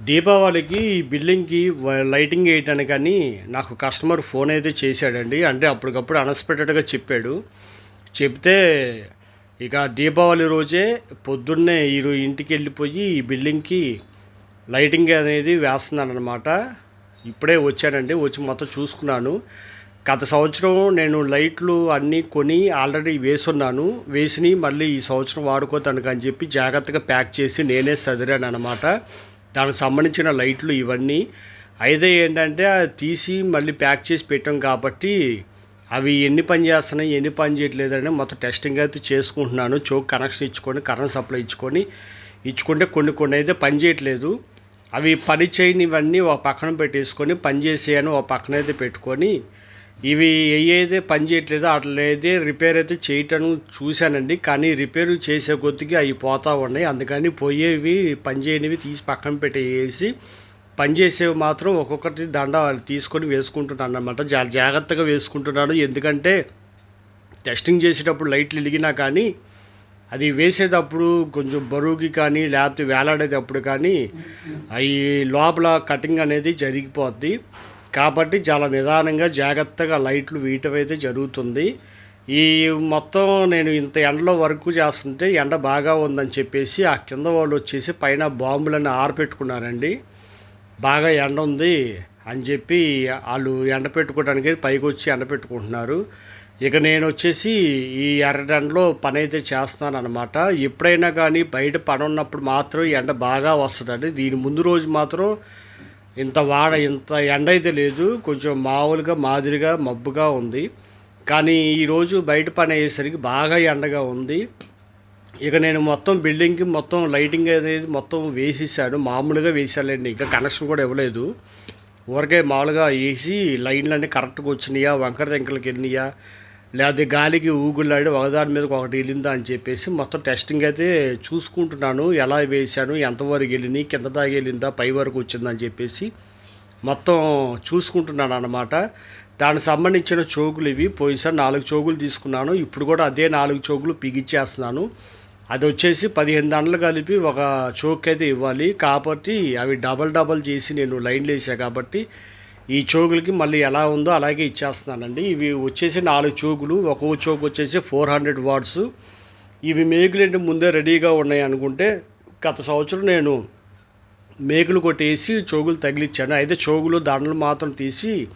దీపావళికి ఈ బిల్డింగ్కి లైటింగ్ వేయటానికి కానీ నాకు కస్టమర్ ఫోన్ అయితే చేశాడండి. అంటే అప్పటికప్పుడు అన్ఎక్స్పెక్టెడ్గా చెప్పాడు. చెప్తే ఇక దీపావళి రోజే పొద్దున్నే ఈరు ఇంటికి వెళ్ళిపోయి ఈ బిల్డింగ్కి లైటింగ్ అనేది వేస్తున్నాను అనమాట ఇప్పుడే వచ్చానండి వచ్చి మొత్తం చూసుకున్నాను. గత సంవత్సరం నేను లైట్లు అన్నీ కొని ఆల్రెడీ వేసున్నాను. వేసిని మళ్ళీ ఈ సంవత్సరం వాడుకోతాను అని చెప్పి జాగ్రత్తగా ప్యాక్ చేసి నేనే సదిరాను అనమాట దానికి సంబంధించిన లైట్లు ఇవన్నీ. అయితే ఏంటంటే అది తీసి మళ్ళీ ప్యాక్ చేసి పెట్టాం కాబట్టి అవి ఎన్ని పని చేస్తున్నాయి ఎన్ని పని చేయట్లేదని మొత్తం టెస్టింగ్ అయితే చేసుకుంటున్నాను. చోక్ కనెక్షన్ ఇచ్చుకొని కరెంట్ సప్లై ఇచ్చుకొని ఇచ్చుకుంటే కొన్ని కొన్ని అయితే పని చేయట్లేదు. అవి పని చేయనివన్నీ ఒక పక్కన పెట్టేసుకొని పని చేసేయని ఒక పక్కన అయితే పెట్టుకొని ఇవి ఏదైతే పని చేయట్లేదో అట్లయితే రిపేర్ అయితే చేయటం చూశానండి. కానీ రిపేర్ చేసే కొద్దిగా అవి పోతూ ఉన్నాయి. అందుకని పోయేవి పని చేయనివి తీసి పక్కన పెట్టేసి పని చేసేవి మాత్రం ఒక్కొక్కటి దండ తీసుకొని వేసుకుంటున్నాను అన్నమాట. జా జాగ్రత్తగా వేసుకుంటున్నాను. ఎందుకంటే టెస్టింగ్ చేసేటప్పుడు లైట్లు వెలిగినా కానీ అది వేసేటప్పుడు కొంచెం బరువుకి కానీ లేకపోతే వేలాడేటప్పుడు కానీ అవి లోపల కటింగ్ అనేది జరిగిపోద్ది. కాబట్టి చాలా నిదానంగా జాగ్రత్తగా లైట్లు వేయటం అయితే జరుగుతుంది. ఈ మొత్తం నేను ఇంత ఎండలో వర్క్ చేస్తుంటే ఎండ బాగా ఉందని చెప్పేసి ఆ కింద వాళ్ళు వచ్చేసి పైన బాంబులను ఆరపెట్టుకున్నారండి. బాగా ఎండ ఉంది అని చెప్పి వాళ్ళు ఎండ పెట్టుకోవడానికి పైకి వచ్చి ఎండ పెట్టుకుంటున్నారు. ఇక నేను వచ్చేసి ఈ ఎర్రటెండలో పని అయితే చేస్తున్నాను అనమాట ఎప్పుడైనా కానీ బయట పని ఉన్నప్పుడు మాత్రం ఎండ బాగా వస్తుందండి. దీని ముందు రోజు మాత్రం ఇంత వాడ ఇంత ఎండ అయితే లేదు. కొంచెం మామూలుగా మాదిరిగా మబ్బుగా ఉంది. కానీ ఈరోజు బయట పని అయ్యేసరికి బాగా ఎండగా ఉంది. ఇక నేను మొత్తం బిల్డింగ్కి మొత్తం లైటింగ్ అనేది మొత్తం వేసేసాను. మామూలుగా వేసాలండి ఇంకా కనెక్షన్ కూడా ఇవ్వలేదు. ఊరికే మామూలుగా వేసి లైన్లన్నీ కరెక్ట్గా వచ్చినాయా వంకర టెంకలకి వెళ్ళినాయా లేకపోతే గాలికి ఊగులాడి ఒకదాని మీద ఒకటి వెళ్ళిందా అని చెప్పేసి మొత్తం టెస్టింగ్ అయితే చూసుకుంటున్నాను. ఎలా వేశాను ఎంతవరకు వెళ్ళినాయి కింద దాకా వెళ్ళిందా పై వరకు వచ్చిందని చెప్పేసి మొత్తం చూసుకుంటున్నాను అనమాట దానికి సంబంధించిన చోకులు ఇవి. పోయినసారి నాలుగు చోకులు తీసుకున్నాను. ఇప్పుడు కూడా అదే నాలుగు చోకులు పిగిచ్చేస్తున్నాను. అది వచ్చేసి పదిహేను దండలు కలిపి ఒక చోక్ అయితే ఇవ్వాలి. కాబట్టి అవి డబల్ డబల్ చేసి నేను లైన్లు వేసా కాబట్టి ఈ చోకులకి మళ్ళీ ఎలా ఉందో అలాగే ఇచ్చేస్తున్నానండి. ఇవి వచ్చేసి నాలుగు చోకులు ఒక్కొక్క చోకు వచ్చేసి ఫోర్ హండ్రెడ్ వాట్స్. ఇవి మేకులు ముందే రెడీగా ఉన్నాయి అనుకుంటే గత సంవత్సరం నేను మేకులు కొట్టేసి చోగులు తగిలిచ్చాను. అయితే చోగులు దండలు మాత్రం తీసి